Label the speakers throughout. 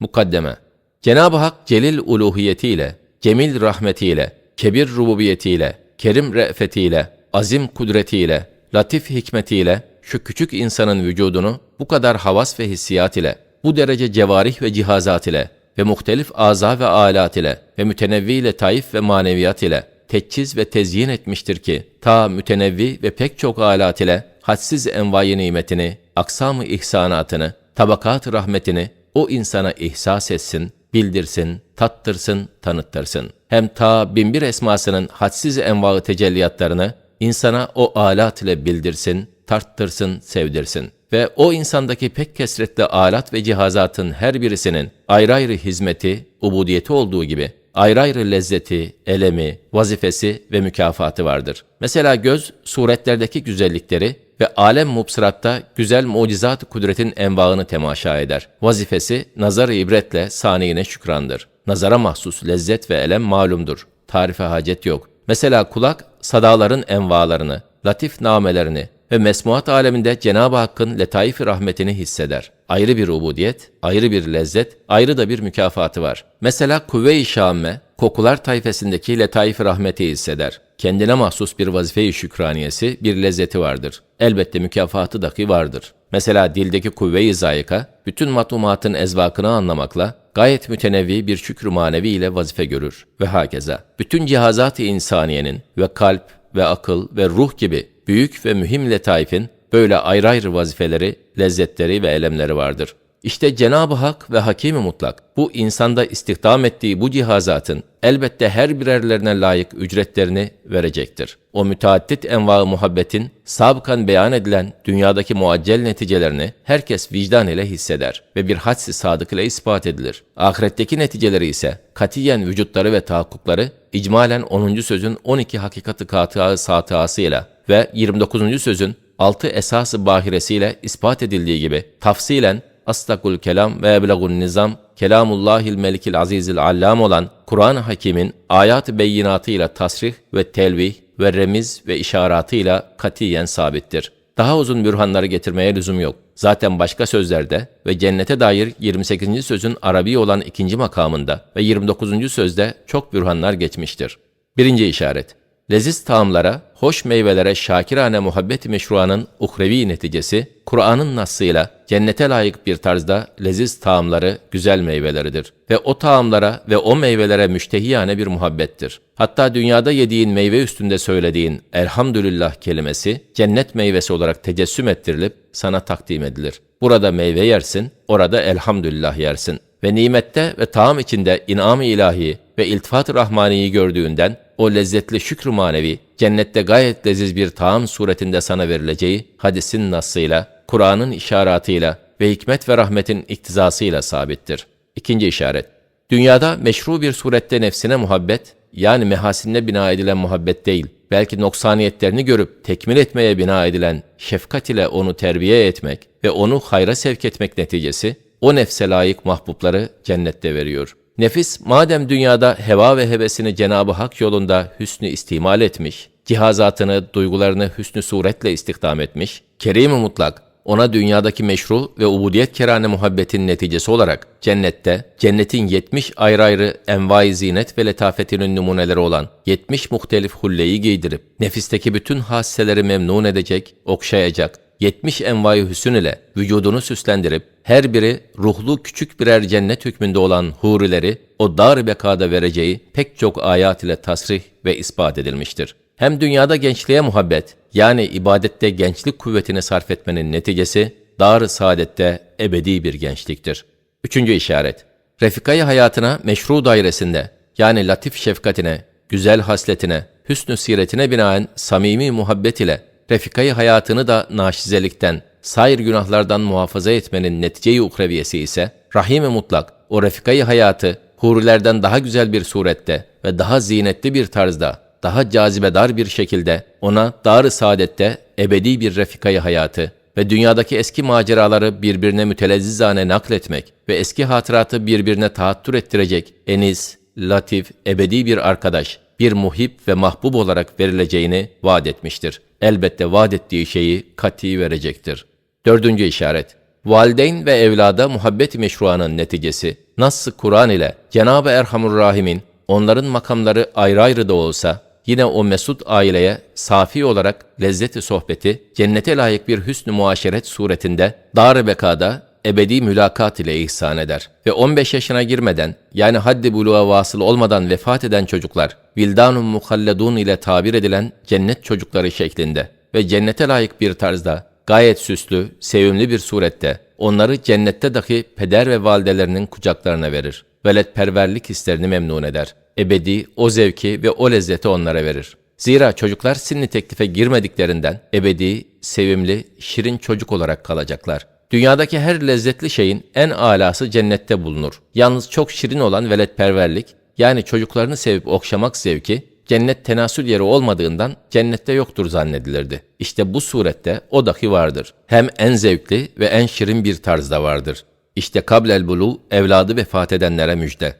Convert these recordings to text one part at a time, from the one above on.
Speaker 1: Mukaddeme. Cenab-ı Hak celil uluhiyetiyle, cemil rahmetiyle, kebir rububiyetiyle, kerim re'fetiyle, azim kudretiyle, latif hikmetiyle şu küçük insanın vücudunu bu kadar havas ve hissiyat ile, bu derece cevarih ve cihazat ile ve muhtelif aza ve alat ile ve mütenevvi letaif ve maneviyat ile teçhiz ve tezyin etmiştir ki ta mütenevvi ve pek çok alat ile hadsiz envai nimetini, aksam-ı ihsanatını, tabakat rahmetini o insana ihsas etsin, bildirsin, tattırsın, tanıttırsın. Hem ta binbir esmasının hadsiz enva tecelliyatlarını insana o alat ile bildirsin, tarttırsın, sevdirsin. Ve o insandaki pek kesretli alat ve cihazatın her birisinin ayrı ayrı hizmeti, ubudiyeti olduğu gibi ayrı ayrı lezzeti, elemi, vazifesi ve mükafatı vardır. Mesela göz suretlerdeki güzellikleri ve alem mubsıratta güzel mucizat kudretin envaını temaşa eder. Vazifesi nazar-ı ibretle saniyine şükrandır. Nazara mahsus lezzet ve elem malumdur. Tarife hacet yok. Mesela kulak sadaların envalarını, latif namelerini ve mesmuat aleminde Cenab-ı Hakk'ın letaif rahmetini hisseder. Ayrı bir ubudiyet, ayrı bir lezzet, ayrı da bir mükafatı var. Mesela kuvve-i şamme, kokular tayfesindeki letaif rahmeti hisseder. Kendine mahsus bir vazife-i şükraniyesi, bir lezzeti vardır. Elbette mükafatı dahi vardır. Mesela dildeki kuvve-i zayika, bütün matlumatın ezvakını anlamakla, gayet mütenevvi bir şükür manevi ile vazife görür ve hakeza. Bütün cihazat-ı insaniyenin ve kalp ve akıl ve ruh gibi büyük ve mühim letaifin böyle ayrı ayrı vazifeleri, lezzetleri ve elemleri vardır. İşte Cenab-ı Hak ve Hakim-i Mutlak bu insanda istihdam ettiği bu cihazatın elbette her birerlerine layık ücretlerini verecektir. O müteaddit enva muhabbetin sabıkan beyan edilen dünyadaki muaccel neticelerini herkes vicdan ile hisseder ve bir hadsi sadık ile ispat edilir. Ahiretteki neticeleri ise katiyen vücutları ve tahakkukları icmalen 10. sözün 12 hakikati katığı satıasıyla ve 29. sözün 6 esası bahiresiyle ispat edildiği gibi tafsilen astakul kelam ve eblegun nizam kelamullahil melikil azizil allam olan Kur'an-ı Hakim'in ayat-ı beyinatıyla tasrih ve telvih ve remiz ve işaratıyla katiyen sabittir. Daha uzun bürhanları getirmeye lüzum yok. Zaten başka sözlerde ve cennete dair 28. sözün Arabi olan ikinci makamında ve 29. sözde çok bürhanlar geçmiştir. Birinci işaret. Leziz taamlara, hoş meyvelere şakirane muhabbet meşruanın uhrevi neticesi, Kur'an'ın nassıyla cennete layık bir tarzda leziz taamları güzel meyveleridir. Ve o taamlara ve o meyvelere müştehiyane bir muhabbettir. Hatta dünyada yediğin meyve üstünde söylediğin elhamdülillah kelimesi, cennet meyvesi olarak tecessüm ettirilip sana takdim edilir. Burada meyve yersin, orada elhamdülillah yersin. Ve nimette ve taam içinde inam-ı ilahi ve iltifat-ı rahmaniyi gördüğünden o lezzetli şükrü manevi cennette gayet leziz bir taam suretinde sana verileceği hadisin nassıyla, Kur'an'ın işaratıyla ve hikmet ve rahmetin iktizasıyla sabittir. İkinci işaret. Dünyada meşru bir surette nefsine muhabbet, yani mehasinine bina edilen muhabbet değil, belki noksaniyetlerini görüp tekmil etmeye bina edilen şefkat ile onu terbiye etmek ve onu hayra sevk etmek neticesi, o nefse layık mahbubları cennette veriyor. Nefis madem dünyada heva ve hevesini Cenab-ı Hak yolunda hüsnü istimal etmiş, cihazatını, duygularını hüsnü suretle istihdam etmiş, kerim-i mutlak ona dünyadaki meşru ve ubudiyet kerane muhabbetin neticesi olarak cennette, cennetin 70 ayrı ayrı envai zinet ve letafetinin numuneleri olan 70 muhtelif hulleyi giydirip, nefisteki bütün hasseleri memnun edecek, okşayacak, 70 envai hüsün ile vücudunu süslendirip her biri ruhlu küçük birer cennet hükmünde olan hurileri o dar bekada vereceği pek çok ayat ile tasrih ve ispat edilmiştir. Hem dünyada gençliğe muhabbet yani ibadette gençlik kuvvetini sarf etmenin neticesi dar saadette ebedi bir gençliktir. Üçüncü işaret. Refikayı hayatına meşru dairesinde yani latif şefkatine, güzel hasletine, hüsnü siretine binaen samimi muhabbet ile refikayı hayatını da naşizelikten, sair günahlardan muhafaza etmenin netice-i ukreviyesi ise, rahim-i mutlak, o refikayı hayatı, hurilerden daha güzel bir surette ve daha zinetli bir tarzda, daha cazibedar bir şekilde ona dar-ı saadette ebedi bir refikayı hayatı ve dünyadaki eski maceraları birbirine mütelezzizane nakletmek ve eski hatıratı birbirine tahattür ettirecek eniz, latif, ebedi bir arkadaş, bir muhip ve mahbub olarak verileceğini vaat etmiştir. Elbette vaat ettiği şeyi kati verecektir. Dördüncü işaret. Valideyn ve evlada muhabbet meşruanın neticesi, Nas-ı Kur'an ile Cenab-ı Erhamur Rahim'in onların makamları ayrı ayrı da olsa yine o mesut aileye safi olarak lezzeti sohbeti, cennete layık bir hüsnü muaşeret suretinde dar bekada ebedi mülakat ile ihsan eder. Ve 15 yaşına girmeden yani haddi buluğa vasıl olmadan vefat eden çocuklar vildanun muhalledun ile tabir edilen cennet çocukları şeklinde ve cennete layık bir tarzda gayet süslü, sevimli bir surette onları cennette dahi peder ve validelerinin kucaklarına verir. Veletperverlik hislerini memnun eder. Ebedi o zevki ve o lezzeti onlara verir. Zira çocuklar sinni teklife girmediklerinden ebedi, sevimli, şirin çocuk olarak kalacaklar. Dünyadaki her lezzetli şeyin en alası cennette bulunur. Yalnız çok şirin olan veletperverlik, yani çocuklarını sevip okşamak zevki, cennet tenasül yeri olmadığından cennette yoktur zannedilirdi. İşte bu surette o dahi vardır. Hem en zevkli ve en şirin bir tarzda vardır. İşte kablel bulu evladı vefat edenlere müjde.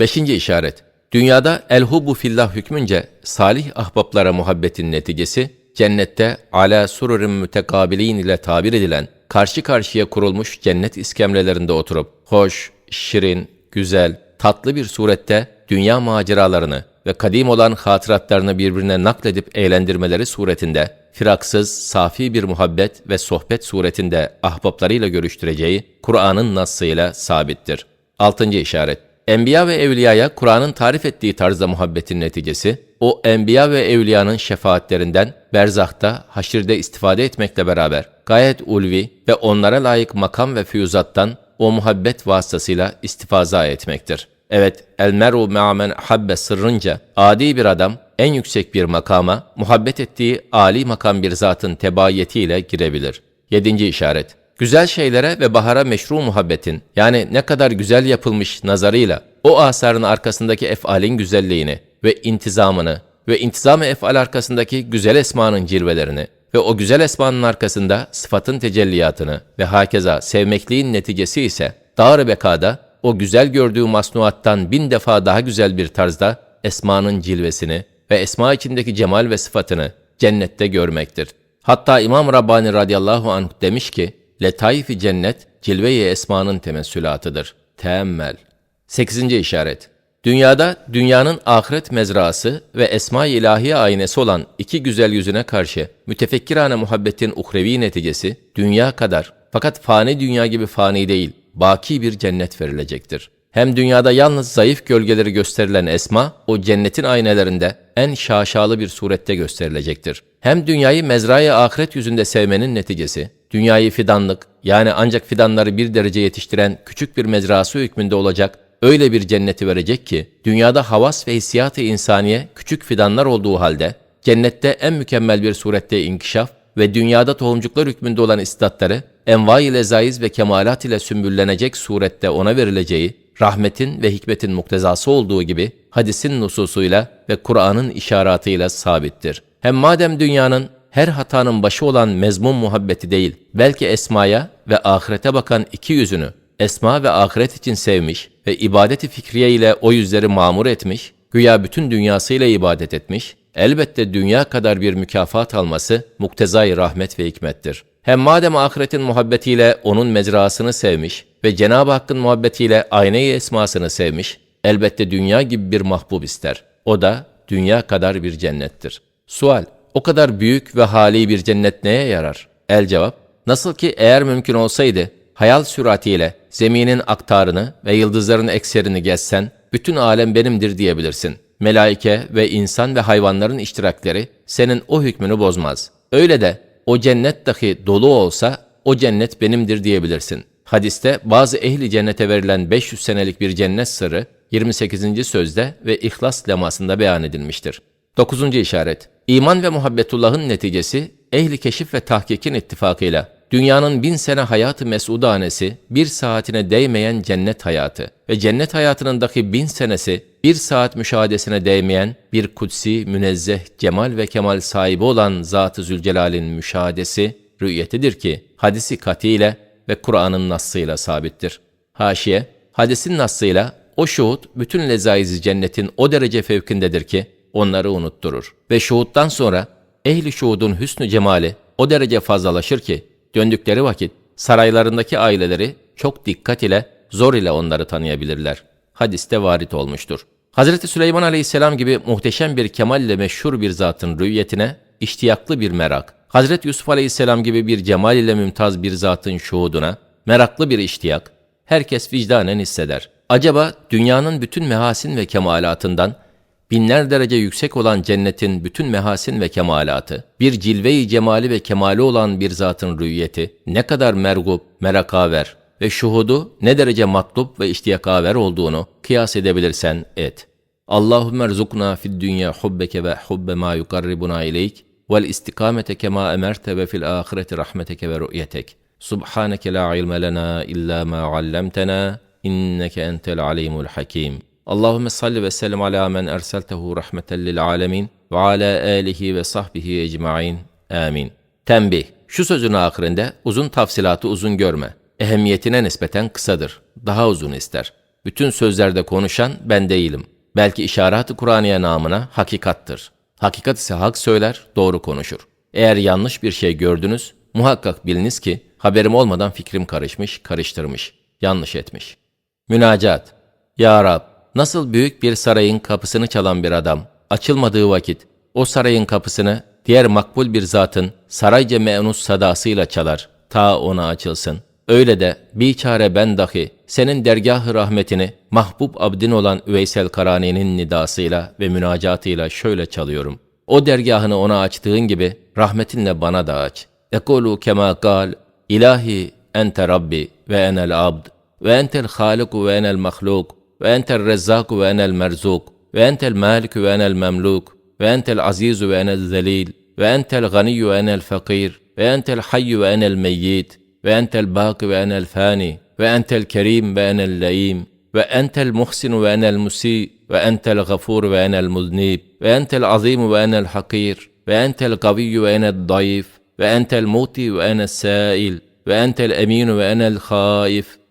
Speaker 1: Beşinci işaret. Dünyada elhubu fillah hükmünce salih ahbaplara muhabbetin neticesi, cennette ala sururin mütekabilin ile tabir edilen karşı karşıya kurulmuş cennet iskemlelerinde oturup hoş, şirin, güzel, tatlı bir surette dünya maceralarını ve kadim olan hatıratlarını birbirine nakledip eğlendirmeleri suretinde firaksız, safi bir muhabbet ve sohbet suretinde ahbaplarıyla görüştüreceği Kur'an'ın nassıyla sabittir. Altıncı işaret. Enbiya ve evliyaya Kur'an'ın tarif ettiği tarzda muhabbetin neticesi, o enbiya ve evliyanın şefaatlerinden berzahta, haşirde istifade etmekle beraber gayet ulvi ve onlara layık makam ve füyuzattan o muhabbet vasıtasıyla istifaza etmektir. Evet, el meru me'amen habbe sırrınca adi bir adam en yüksek bir makama, muhabbet ettiği âli makam bir zatın tebayetiyle girebilir. Yedinci işaret. Güzel şeylere ve bahara meşru muhabbetin, yani ne kadar güzel yapılmış nazarıyla, o asarın arkasındaki efalin güzelliğini ve intizamını ve intizam-ı efal arkasındaki güzel esmanın cilvelerini ve o güzel esmanın arkasında sıfatın tecelliyatını ve hakeza sevmekliğin neticesi ise dar bekada o güzel gördüğü masnuattan bin defa daha güzel bir tarzda esmanın cilvesini ve esma içindeki cemal ve sıfatını cennette görmektir. Hatta İmam Rabbani radıyallahu anh demiş ki, Letaif-i cennet cilve-i esmanın temessülatıdır. Teemmel. 8. işaret. Dünyada dünyanın ahiret mezrası ve esma-i ilahiye aynesi olan iki güzel yüzüne karşı mütefekkirane muhabbetin uhrevi neticesi dünya kadar fakat fani dünya gibi fani değil, baki bir cennet verilecektir. Hem dünyada yalnız zayıf gölgeleri gösterilen esma, o cennetin aynelerinde en şaşalı bir surette gösterilecektir. Hem dünyayı mezraya ahiret yüzünde sevmenin neticesi, dünyayı fidanlık, yani ancak fidanları bir derece yetiştiren küçük bir mezrası hükmünde olacak öyle bir cenneti verecek ki, dünyada havas ve hissiyat-ı insaniye küçük fidanlar olduğu halde, cennette en mükemmel bir surette inkişaf ve dünyada tohumcuklar hükmünde olan istatları, envai lezaiz ve kemalat ile sümbüllenecek surette ona verileceği, rahmetin ve hikmetin muktezası olduğu gibi, hadisin nususuyla ve Kur'an'ın işaratıyla sabittir. Hem madem dünyanın her hatanın başı olan mezmum muhabbeti değil, belki esmaya ve ahirete bakan iki yüzünü, esma ve ahiret için sevmiş ve ibadeti fikriye ile o yüzleri mamur etmiş, güya bütün dünyasıyla ibadet etmiş, elbette dünya kadar bir mükafat alması muktezai rahmet ve hikmettir. Hem madem ahiretin muhabbetiyle onun mezrasını sevmiş ve Cenab-ı Hakk'ın muhabbetiyle aynayı esmasını sevmiş, elbette dünya gibi bir mahbub ister. O da dünya kadar bir cennettir. Sual, o kadar büyük ve hali bir cennet neye yarar? El cevap, nasıl ki eğer mümkün olsaydı, hayal süratiyle zeminin aktarını ve yıldızların ekserini gezsen, bütün alem benimdir diyebilirsin. Melaike ve insan ve hayvanların iştirakleri senin o hükmünü bozmaz. Öyle de o cennet dahi dolu olsa o cennet benimdir diyebilirsin. Hadiste bazı ehli cennete verilen 500 senelik bir cennet sırrı 28. sözde ve İhlas lemasında beyan edilmiştir. 9. işaret. İman ve muhabbetullahın neticesi ehli keşif ve tahkikin ittifakıyla dünyanın bin sene hayatı mesudanesi bir saatine değmeyen cennet hayatı ve cennet hayatının dahi bin senesi bir saat müşahadesine değmeyen bir kutsi, münezzeh, cemal ve kemal sahibi olan Zat-ı Zülcelal'in müşahadesi, rü'yetidir ki hadisi katiyle ve Kur'an'ın nassıyla sabittir. Haşiye, hadisin nassıyla o şuhut bütün lezaizi cennetin o derece fevkindedir ki onları unutturur. Ve şuhuttan sonra ehli şuhudun hüsnü cemali o derece fazlalaşır ki döndükleri vakit saraylarındaki aileleri çok dikkat ile zor ile onları tanıyabilirler. Hadiste varit olmuştur. Hazreti Süleyman aleyhisselam gibi muhteşem bir kemal ile meşhur bir zatın rüyetine iştiyaklı bir merak, Hazreti Yusuf aleyhisselam gibi bir cemal ile mümtaz bir zatın şuhuduna meraklı bir iştiyak, herkes vicdanen hisseder. Acaba dünyanın bütün mehasin ve kemalatından binler derece yüksek olan cennetin bütün mehasin ve kemalatı, bir cilve-i cemali ve kemali olan bir zatın rüyeti ne kadar mergub, merakaver ve şuhudu ne derece matlub ve iştiyakaver olduğunu kıyas edebilirsen et. Allahümme erzukna fid dünya hubbeke ve hubbe ma yukarribuna ileyk vel istikamete kema emerte ve fil ahireti rahmeteke ve ru'yetek. Subhaneke la ilme lena illa ma allamtena inneke entel alimul hakim. Allahümme salli ve sellem ala men erseltehu rahmeten lil alemin ve ala alihi ve sahbihi ecmain. Amin. Tembih. Şu sözün ahirinde uzun tafsilatı uzun görme. Ehemmiyetine nispeten kısadır. Daha uzun ister. Bütün sözlerde konuşan ben değilim. Belki işaret-i Kur'aniye namına hakikattır. Hakikat ise hak söyler, doğru konuşur. Eğer yanlış bir şey gördünüz, muhakkak biliniz ki haberim olmadan fikrim karışmış, karıştırmış, yanlış etmiş. Münacat. Ya Rab, nasıl büyük bir sarayın kapısını çalan bir adam, açılmadığı vakit o sarayın kapısını diğer makbul bir zatın sarayca menus sadasıyla çalar, ta ona açılsın. Öyle de bir çare ben dahi senin dergah-ı rahmetini mahbub abdin olan Üveysel Karani'nin nidasıyla ve münacatıyla şöyle çalıyorum. O dergahını ona açtığın gibi rahmetinle bana da aç. Ekulu kema kal, ilahi ente rabbi ve enel abd ve entel haliku ve enel mahluk ve entel rezzaku ve enel merzuk ve entel maliku ve enel memluk ve entel azizu ve enel zelil ve entel ganiyyu ve enel fakir ve entel hayyu ve enel meyyit ve entel baki ve enel fani ve entel kerim ve enel leim ve entel muhsin ve enel musi ve entel gafur ve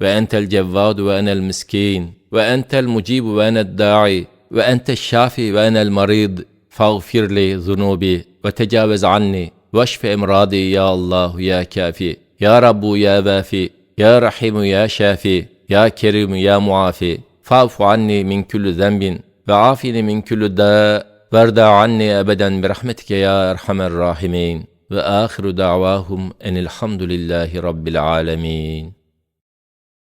Speaker 1: وأنت الجواد وأنا المسكين وأنت المجيب وأنا الداعي وأنت الشافي وأنا المريض فاغفر لي ذنوبي وتجاوز عني واشف إمراضي يا الله يا كافي يا رب يا بافي يا رحيم يا شافي يا كريم يا معافي. فاعف عني من كل ذنب وعافني من كل داء وارضى عني ابدا برحمتك يا أرحم الراحمين. وآخر دعواهم أن الحمد لله رب العالمين.